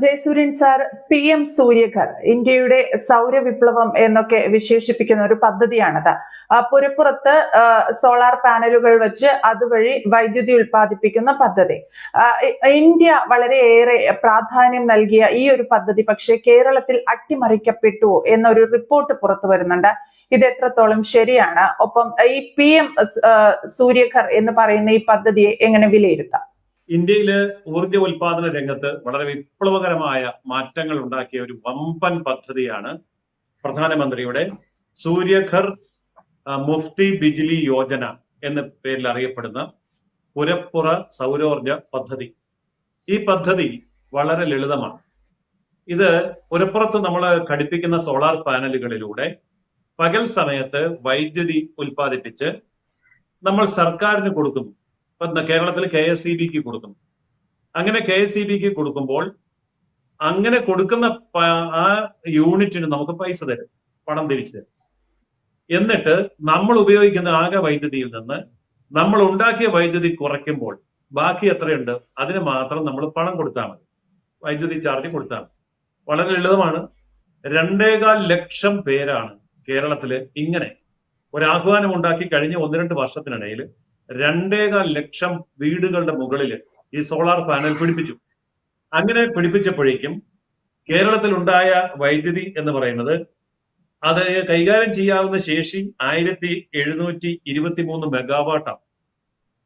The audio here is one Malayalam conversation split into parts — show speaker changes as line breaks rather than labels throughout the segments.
Jayasuryan sir P M Suryaghar ഇന്ത്യയുടെ സൗരവിപ്ലവം എന്നൊക്കെ വിശേഷിപ്പിക്കുന്ന ഒരു പദ്ധതിയാണത്. പുരപ്പുറത്ത് സോളാർ പാനലുകൾ വെച്ച് അതുവഴി വൈദ്യുതി ഉൽപ്പാദിപ്പിക്കുന്ന പദ്ധതി. ഇന്ത്യ വളരെയേറെ പ്രാധാന്യം നൽകിയ ഈ ഒരു പദ്ധതി പക്ഷേ കേരളത്തിൽ അട്ടിമറിക്കപ്പെട്ടു എന്നൊരു റിപ്പോർട്ട് പുറത്തു വരുന്നുണ്ട്. ഇത് എത്രത്തോളം ശരിയാണ്? ഒപ്പം ഈ പി എം സൂര്യഘർ എന്ന് പറയുന്ന ഈ പദ്ധതിയെ എങ്ങനെ വിലയിരുത്താം?
ഇന്ത്യയിൽ ഊർജ ഉൽപാദന രംഗത്ത് വളരെ വിപ്ലവകരമായ മാറ്റങ്ങൾ ഉണ്ടാക്കിയ ഒരു വമ്പൻ പദ്ധതിയാണ് പ്രധാനമന്ത്രിയുടെ സൂര്യഘർ മുഫ്തി ബിജ്ലി യോജന എന്ന പേരിൽ അറിയപ്പെടുന്ന പുരപ്പുറ സൗരോർജ പദ്ധതി. ഈ പദ്ധതി വളരെ ലളിതമാണ്. ഇത് പുരപ്പുറത്ത് നമ്മൾ ഘടിപ്പിക്കുന്ന സോളാർ പാനലുകളിലൂടെ പകൽ സമയത്ത് വൈദ്യുതി ഉൽപ്പാദിപ്പിച്ച് നമ്മൾ സർക്കാരിന് കൊടുക്കുന്നു ഇപ്പൊ കേരളത്തിൽ കെ എസ് ഇ ബിക്ക് കൊടുക്കുന്നു. അങ്ങനെ കെ എസ് ഇ ബിക്ക് കൊടുക്കുമ്പോൾ അങ്ങനെ കൊടുക്കുന്ന ആ യൂണിറ്റിന് നമുക്ക് പൈസ തരും പണം തിരിച്ചു തരും. എന്നിട്ട് നമ്മൾ ഉപയോഗിക്കുന്ന ആകെ വൈദ്യുതിയിൽ നിന്ന് നമ്മൾ ഉണ്ടാക്കിയ വൈദ്യുതി കുറയ്ക്കുമ്പോൾ ബാക്കി എത്രയുണ്ട്? അതിന് മാത്രം നമ്മൾ പണം കൊടുത്താൽ മതി. വൈദ്യുതി ചാർജ് കൊടുത്താൽ വളരെ ലളിതമാണ്. രണ്ടേകാൽ ലക്ഷം പേരാണ് കേരളത്തിൽ ഇങ്ങനെ ഒരു ആഹ്വാനം ഉണ്ടാക്കി കഴിഞ്ഞ ഒന്ന് രണ്ട് വർഷത്തിനിടയിൽ രണ്ടേകാൽ ലക്ഷം വീടുകളുടെ മുകളിൽ ഈ സോളാർ പാനൽ പിടിപ്പിച്ചു. അങ്ങനെ പിടിപ്പിച്ചപ്പോഴേക്കും കേരളത്തിൽ ഉണ്ടായ വൈദ്യുതി എന്ന് പറയുന്നത് അത് കൈകാര്യം ചെയ്യാവുന്ന ശേഷി ആയിരത്തി എഴുന്നൂറ്റി ഇരുപത്തി മൂന്ന് മെഗാവാട്ടാണ്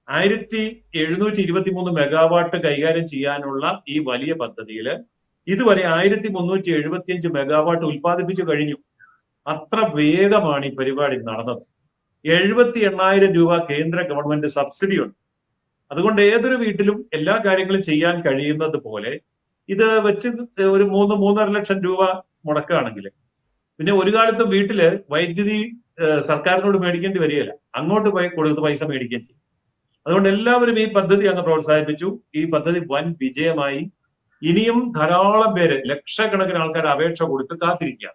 ആയിരത്തി എഴുന്നൂറ്റി ഇരുപത്തി മൂന്ന് മെഗാവാട്ട് കൈകാര്യം ചെയ്യാനുള്ള ഈ വലിയ പദ്ധതിയിൽ ഇതുവരെ ആയിരത്തി മുന്നൂറ്റി എഴുപത്തിയഞ്ച് മെഗാവാട്ട് ഉൽപ്പാദിപ്പിച്ചു കഴിഞ്ഞു. അത്ര വേഗമാണ് ഈ പരിപാടി നടന്നത്. എഴുപത്തി എണ്ണായിരം രൂപ കേന്ദ്ര ഗവൺമെന്റ് സബ്സിഡി ഉണ്ട്. അതുകൊണ്ട് ഏതൊരു വീട്ടിലും എല്ലാ കാര്യങ്ങളും ചെയ്യാൻ കഴിയുന്നത് പോലെ ഇത് വെച്ച് ഒരു മൂന്ന് മൂന്നര ലക്ഷം രൂപ മുടക്കുകയാണെങ്കിൽ പിന്നെ ഒരു കാലത്തും വീട്ടിൽ വൈദ്യുതി സർക്കാരിനോട് മേടിക്കേണ്ടി വരികയില്ല. അങ്ങോട്ട് പോയി കൊടുത്ത് പൈസ മേടിക്കുകയും ചെയ്യും. അതുകൊണ്ട് എല്ലാവരും ഈ പദ്ധതി അങ്ങ് പ്രോത്സാഹിപ്പിച്ചു. ഈ പദ്ധതി വൻ വിജയമായി. ഇനിയും ധാരാളം പേര് ലക്ഷക്കണക്കിന് ആൾക്കാർ അപേക്ഷ കൊടുത്ത് കാത്തിരിക്കുക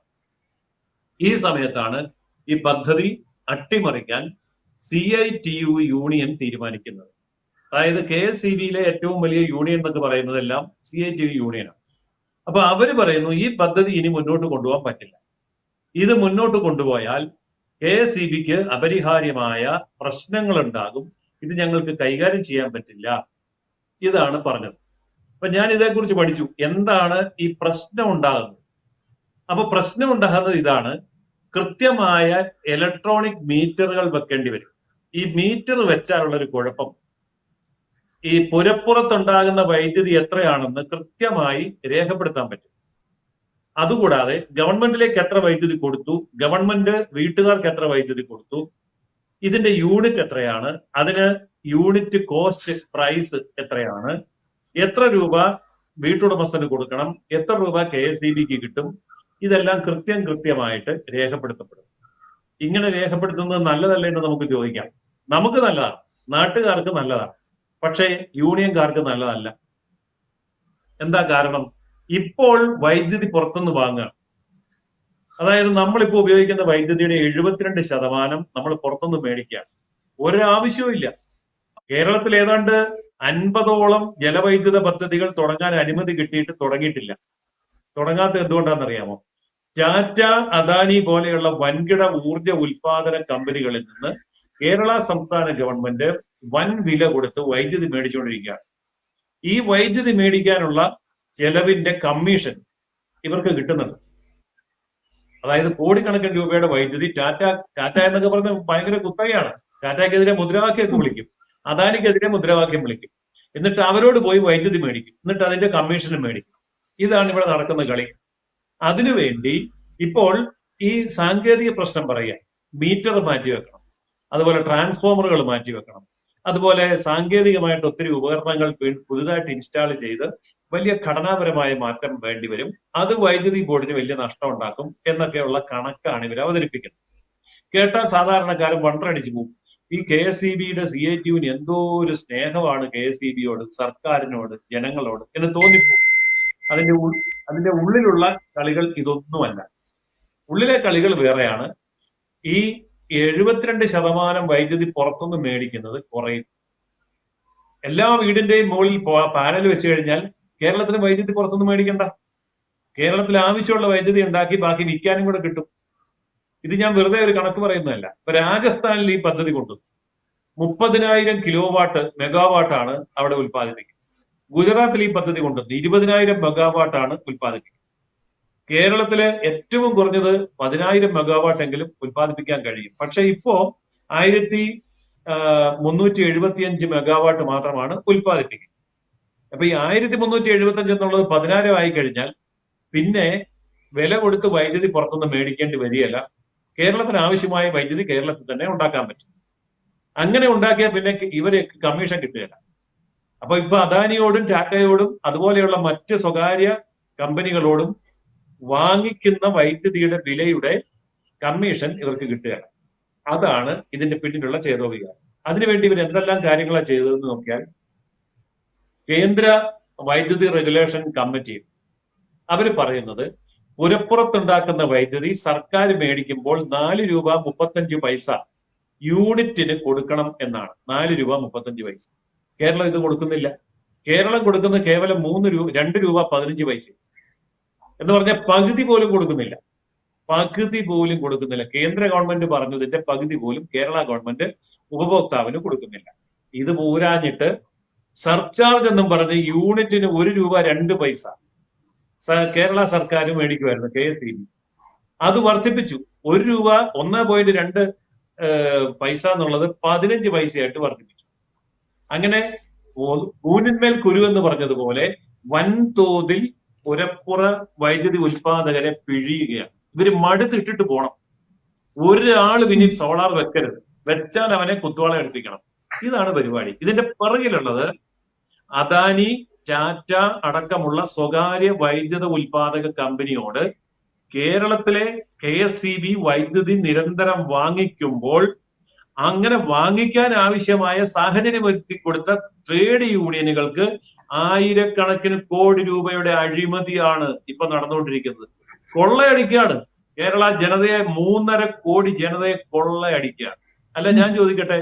ഈ സമയത്താണ് ഈ പദ്ധതി അട്ടിമറിക്കാൻ C I T U union തീരുമാനിക്കുന്നത്. അതായത് കെ എസ് സി ബിയിലെ ഏറ്റവും വലിയ യൂണിയൻ എന്നൊക്കെ പറയുന്നതെല്ലാം സി ഐ ടി യു യൂണിയനാണ്. അപ്പൊ അവർ പറയുന്നു ഈ പദ്ധതി ഇനി മുന്നോട്ട് കൊണ്ടുപോകാൻ പറ്റില്ല. ഇത് മുന്നോട്ട് കൊണ്ടുപോയാൽ കെ എസ് സി ബിക്ക് അപരിഹാര്യമായ പ്രശ്നങ്ങൾ ഉണ്ടാകും ഇത് ഞങ്ങൾക്ക് കൈകാര്യം ചെയ്യാൻ പറ്റില്ല. ഇതാണ് പറഞ്ഞത്. അപ്പൊ ഞാൻ ഇതേക്കുറിച്ച് പഠിച്ചു. എന്താണ് ഈ പ്രശ്നം ഉണ്ടാകുന്നത്? അപ്പൊ പ്രശ്നം ഉണ്ടാകുന്നത് ഇതാണ്. കൃത്യമായ ഇലക്ട്രോണിക് മീറ്ററുകൾ വെക്കേണ്ടി വരും. ഈ മീറ്റർ വെച്ചാലുള്ള ഒരു കുഴപ്പം ഈ പുരപ്പുറത്തുണ്ടാകുന്ന വൈദ്യുതി എത്രയാണെന്ന് കൃത്യമായി രേഖപ്പെടുത്താൻ പറ്റും. അതുകൂടാതെ ഗവൺമെന്റിലേക്ക് എത്ര വൈദ്യുതി കൊടുത്തു ഗവൺമെന്റ് വീട്ടുകാർക്ക് എത്ര വൈദ്യുതി കൊടുത്തു ഇതിന്റെ യൂണിറ്റ് എത്രയാണ് അതിന് യൂണിറ്റ് കോസ്റ്റ് പ്രൈസ് എത്രയാണ് എത്ര രൂപ വീട്ടുടമസ്ഥന് കൊടുക്കണം എത്ര രൂപ കെ എസ് ഇ ബിക്ക് കിട്ടും ഇതെല്ലാം കൃത്യം കൃത്യമായിട്ട് രേഖപ്പെടുത്തപ്പെടും. ഇങ്ങനെ രേഖപ്പെടുത്തുന്നത് നല്ലതല്ലേ എന്ന് നമുക്ക് ചോദിക്കാം. നമുക്ക് നല്ലതാണ്. നാട്ടുകാർക്ക് നല്ലതാണ്. പക്ഷേ യൂണിയൻകാർക്ക് നല്ലതല്ല. എന്താ കാരണം? ഇപ്പോൾ വൈദ്യുതി പുറത്തുനിന്ന് വാങ്ങുക അതായത് നമ്മളിപ്പോൾ ഉപയോഗിക്കുന്ന വൈദ്യുതിയുടെ എഴുപത്തിരണ്ട് ശതമാനം നമ്മൾ പുറത്തുനിന്ന് മേടിക്കുകയാണ്. ഒരാവശ്യവും ഇല്ല. കേരളത്തിൽ ഏതാണ്ട് അൻപതോളം ജലവൈദ്യുത പദ്ധതികൾ തുടങ്ങാൻ അനുമതി കിട്ടിയിട്ട് തുടങ്ങിയിട്ടില്ല. തുടങ്ങാത്ത എന്തുകൊണ്ടാണെന്നറിയാമോ? ടാറ്റ അദാനി പോലെയുള്ള വൻകിട ഊർജ ഉൽപാദന കമ്പനികളിൽ നിന്ന് കേരള സംസ്ഥാന ഗവൺമെന്റ് വൻ വില കൊടുത്ത് വൈദ്യുതി മേടിച്ചുകൊണ്ടിരിക്കുകയാണ്. ഈ വൈദ്യുതി മേടിക്കാനുള്ള ചെലവിന്റെ കമ്മീഷൻ ഇവർക്ക് കിട്ടുന്നുണ്ട്. അതായത് കോടിക്കണക്കിന് രൂപയുടെ വൈദ്യുതി ടാറ്റ ടാറ്റ എന്നൊക്കെ പറഞ്ഞ ഭയങ്കര കുത്തകയാണ്. ടാറ്റയ്ക്കെതിരെ മുദ്രാവാക്യമൊക്കെ വിളിക്കും. അദാനിക്കെതിരെ മുദ്രാവാക്യം വിളിക്കും. എന്നിട്ട് അവരോട് പോയി വൈദ്യുതി മേടിക്കും. എന്നിട്ട് അതിന്റെ കമ്മീഷനും മേടിക്കും. ഇതാണ് ഇവിടെ നടക്കുന്ന കളി. അതിനുവേണ്ടി ഇപ്പോൾ ഈ സാങ്കേതിക പ്രശ്നം പറയാം മീറ്റർ മാറ്റി വെക്കണം. അതുപോലെ ട്രാൻസ്ഫോമറുകൾ മാറ്റി വെക്കണം. അതുപോലെ സാങ്കേതികമായിട്ട് ഒത്തിരി ഉപകരണങ്ങൾ പുതുതായിട്ട് ഇൻസ്റ്റാൾ ചെയ്ത് വലിയ ഘടനാപരമായ മാറ്റം വേണ്ടി വരും. അത് വൈദ്യുതി ബോർഡിന് വലിയ നഷ്ടം ഉണ്ടാക്കും എന്നൊക്കെയുള്ള കണക്കാണ് ഇവർ അവതരിപ്പിക്കുന്നത്. കേട്ടാൽ സാധാരണക്കാരൻ വണ്ടറടിച്ചു പോകും ഈ കെ എസ് ഇ ബിയുടെ സി ഐ ടിയുവിന് എന്തോ ഒരു സ്നേഹമാണ് കെ എസ് ഇ ബിയോട് സർക്കാരിനോട് ജനങ്ങളോട് എന്ന് തോന്നിപ്പോകും അതിന്റെ അതിന്റെ ഉള്ളിലുള്ള കളികൾ ഇതൊന്നുമല്ല. ഉള്ളിലെ കളികൾ വേറെയാണ്. ഈ എഴുപത്തിരണ്ട് ശതമാനം വൈദ്യുതി പുറത്തുനിന്ന് മേടിക്കുന്നത് കുറയും. എല്ലാ വീടിന്റെയും മുകളിൽ പാനൽ വെച്ച് കഴിഞ്ഞാൽ കേരളത്തിന് വൈദ്യുതി പുറത്തുനിന്ന് മേടിക്കണ്ട. കേരളത്തിൽ ആവശ്യമുള്ള വൈദ്യുതി ഉണ്ടാക്കി ബാക്കി വിൽക്കാനും കൂടെ കിട്ടും. ഇത് ഞാൻ വെറുതെ ഒരു കണക്ക് പറയുന്നതല്ല. ഇപ്പൊ രാജസ്ഥാനിൽ ഈ പദ്ധതി കൊണ്ടു മുപ്പതിനായിരം കിലോ വാട്ട് മെഗാവാട്ടാണ് അവിടെ ഉൽപ്പാദിപ്പിക്കുന്നത്. ഗുജറാത്തിൽ ഈ പദ്ധതി കൊണ്ടുവന്നു ഇരുപതിനായിരം മെഗാവാട്ടാണ് ഉൽപ്പാദിപ്പിക്കുന്നത്. കേരളത്തിലെ ഏറ്റവും കുറഞ്ഞത് പതിനായിരം മെഗാവാട്ട് എങ്കിലും ഉൽപ്പാദിപ്പിക്കാൻ കഴിയും. പക്ഷെ ഇപ്പോ ആയിരത്തി മുന്നൂറ്റി എഴുപത്തിയഞ്ച് മെഗാവാട്ട് മാത്രമാണ് ഉൽപ്പാദിപ്പിക്കുന്നത്. അപ്പൊ ഈ ആയിരത്തി മുന്നൂറ്റി എഴുപത്തി അഞ്ച് എന്നുള്ളത് പതിനായിരം ആയി കഴിഞ്ഞാൽ പിന്നെ വില കൊടുത്ത് വൈദ്യുതി പുറത്തുനിന്ന് മേടിക്കേണ്ടി വരികയല്ല. കേരളത്തിന് ആവശ്യമായ വൈദ്യുതി കേരളത്തിൽ തന്നെ ഉണ്ടാക്കാൻ പറ്റും. അങ്ങനെ ഉണ്ടാക്കിയാൽ പിന്നെ ഇവർ കമ്മീഷൻ കിട്ടുകയില്ല. അപ്പൊ ഇപ്പൊ അദാനിയോടും ടാറ്റയോടും അതുപോലെയുള്ള മറ്റ് സ്വകാര്യ കമ്പനികളോടും വാങ്ങിക്കുന്ന വൈദ്യുതിയുടെ വിലയുടെ കമ്മീഷൻ ഇവർക്ക് കിട്ടുകയാണ്. അതാണ് ഇതിന്റെ പിന്നിലുള്ള ചേതോവികാരം. അതിനുവേണ്ടി ഇവർ എന്തെല്ലാം കാര്യങ്ങളാണ് ചെയ്തതെന്ന് നോക്കിയാൽ കേന്ദ്ര വൈദ്യുതി റെഗുലേഷൻ കമ്മിറ്റി അവർ പറയുന്നത് പുരപ്പുറത്തുണ്ടാക്കുന്ന വൈദ്യുതി സർക്കാർ മേടിക്കുമ്പോൾ നാല് രൂപ മുപ്പത്തഞ്ച് പൈസ യൂണിറ്റിന് കൊടുക്കണം എന്നാണ്. നാല് രൂപ മുപ്പത്തഞ്ച് പൈസ. കേരളം ഇത് കൊടുക്കുന്നില്ല. കേരളം കൊടുക്കുന്നത് കേവലം മൂന്ന് രൂപ രണ്ട് രൂപ പതിനഞ്ച് പൈസ. എന്ന് പറഞ്ഞാൽ പകുതി പോലും കൊടുക്കുന്നില്ല. പകുതി പോലും കൊടുക്കുന്നില്ല. കേന്ദ്ര ഗവൺമെന്റ് പറഞ്ഞതിന്റെ പകുതി പോലും കേരള ഗവൺമെന്റ് ഉപഭോക്താവിന് കൊടുക്കുന്നില്ല. ഇത് പോരാഞ്ഞിട്ട് സർചാർജ് എന്നും പറഞ്ഞ് യൂണിറ്റിന് ഒരു രൂപ രണ്ട് പൈസ കേരള സർക്കാർ മേടിക്കുമായിരുന്നു കെ എസ് ഇ ബി. അത് വർദ്ധിപ്പിച്ചു. ഒരു രൂപ ഒന്ന് പോയിന്റ് രണ്ട് പൈസ എന്നുള്ളത് പതിനഞ്ച് പൈസയായിട്ട് വർദ്ധിപ്പിച്ചു. അങ്ങനെ ഊനിന്മേൽ കുരു എന്ന് പറഞ്ഞതുപോലെ വൻതോതിൽ പുരപ്പുറ വൈദ്യുതി ഉൽപാദകരെ പിഴിയുകയാണ്. ഇവർ മടുത്തിട്ടിട്ട് പോണം. ഒരാൾ ഇനി സോളാർ വെക്കരുത്. വെച്ചാൽ അവനെ കുത്തുവാള എടുപ്പിക്കണം. ഇതാണ് പരിപാടി. ഇതിന്റെ പിറകിലുള്ളത് അദാനി ടാറ്റ അടക്കമുള്ള സ്വകാര്യ വൈദ്യുത ഉൽപാദക കമ്പനിയോട് കേരളത്തിലെ കെ എസ് സി ബി വൈദ്യുതി നിരന്തരം വാങ്ങിക്കുമ്പോൾ അങ്ങനെ വാങ്ങിക്കാൻ ആവശ്യമായ സാഹചര്യം ഒരുക്കി കൊടുത്ത ട്രേഡ് യൂണിയനുകൾക്ക് ആയിരക്കണക്കിന് കോടി രൂപയുടെ അഴിമതിയാണ് ഇപ്പൊ നടന്നുകൊണ്ടിരിക്കുന്നത്. കൊള്ളയടിക്കുകയാണ്. കേരള ജനതയെ മൂന്നര കോടി ജനതയെ കൊള്ളയടിക്കുകയാണ്. അല്ല ഞാൻ ചോദിക്കട്ടെ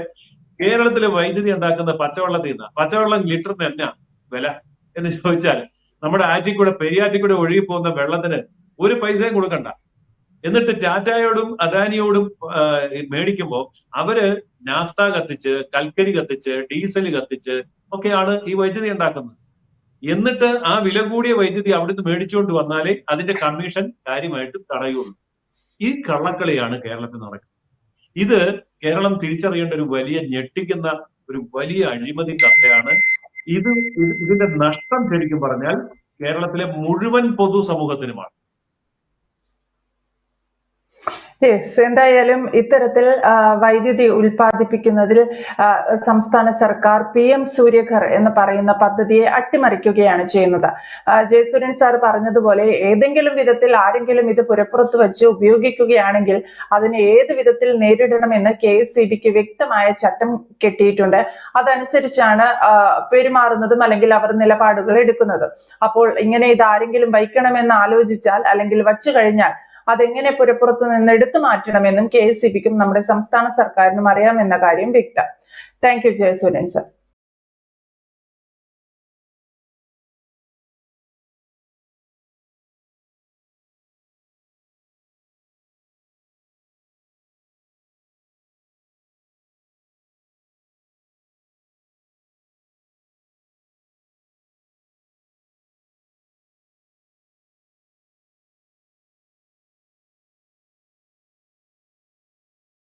കേരളത്തിലെ വൈദ്യുതി ഉണ്ടാക്കുന്ന പച്ചവെള്ളത്തിൽ നിന്ന്? പച്ചവെള്ളം ലിറ്ററിന് എന്നാ വില എന്ന് ചോദിച്ചാൽ നമ്മുടെ ആറ്റിക്കൂടെ പെരിയാറ്റിക്കൂടെ ഒഴുകി പോകുന്ന വെള്ളത്തിന് ഒരു പൈസയും കൊടുക്കണ്ട. എന്നിട്ട് ടാറ്റയോടും അദാനിയോടും മേടിക്കുമ്പോൾ അവർ നാഫ്ത കത്തിച്ച് കൽക്കരി കത്തിച്ച് ഡീസൽ കത്തിച്ച് ഒക്കെയാണ് ഈ വൈദ്യുതി ഉണ്ടാക്കുന്നത്. എന്നിട്ട് ആ വില കൂടിയ വൈദ്യുതി അവിടുന്ന് മേടിച്ചുകൊണ്ട് വന്നാലേ അതിന്റെ കമ്മീഷൻ കാര്യമായിട്ട് തടയുള്ളൂ. ഈ കള്ളക്കളിയാണ് കേരളത്തിൽ നടക്കുന്നത്. ഇത് കേരളം തിരിച്ചറിയേണ്ട ഒരു വലിയ ഞെട്ടിക്കുന്ന ഒരു വലിയ അഴിമതി കഥയാണ്. ഇത് ഇത് ഇതിന്റെ നഷ്ടം ശരിക്കും പറഞ്ഞാൽ കേരളത്തിലെ മുഴുവൻ പൊതുസമൂഹത്തിനുമാണ്.
യെസ് എന്തായാലും ഇത്തരത്തിൽ വൈദ്യുതി ഉൽപ്പാദിപ്പിക്കുന്നതിൽ സംസ്ഥാന സർക്കാർ പി എം സൂര്യഘർ എന്ന് പറയുന്ന പദ്ധതിയെ അട്ടിമറിക്കുകയാണ് ചെയ്യുന്നത്. ജയസൂര്യൻ സാർ പറഞ്ഞതുപോലെ ഏതെങ്കിലും വിധത്തിൽ ആരെങ്കിലും ഇത് പുരപ്പുറത്ത് വെച്ച് ഉപയോഗിക്കുകയാണെങ്കിൽ അതിനെ ഏത് വിധത്തിൽ നേരിടണമെന്ന് കെ എസ് സി ബിക്ക് വ്യക്തമായ ചട്ടം കെട്ടിയിട്ടുണ്ട്. അതനുസരിച്ചാണ് പെരുമാറുന്നതും അല്ലെങ്കിൽ അവർ നിലപാടുകൾ എടുക്കുന്നത്. അപ്പോൾ ഇങ്ങനെ ഇത് ആരെങ്കിലും വയ്ക്കണമെന്ന് ആലോചിച്ചാൽ അല്ലെങ്കിൽ വച്ചു കഴിഞ്ഞാൽ അതെങ്ങനെ പുരപ്പുറത്ത് നിന്ന് എടുത്തു മാറ്റണമെന്നും കെ എസ് നമ്മുടെ സംസ്ഥാന സർക്കാരിനും അറിയാമെന്ന കാര്യം വ്യക്തം. Thank you Jayasuryan sir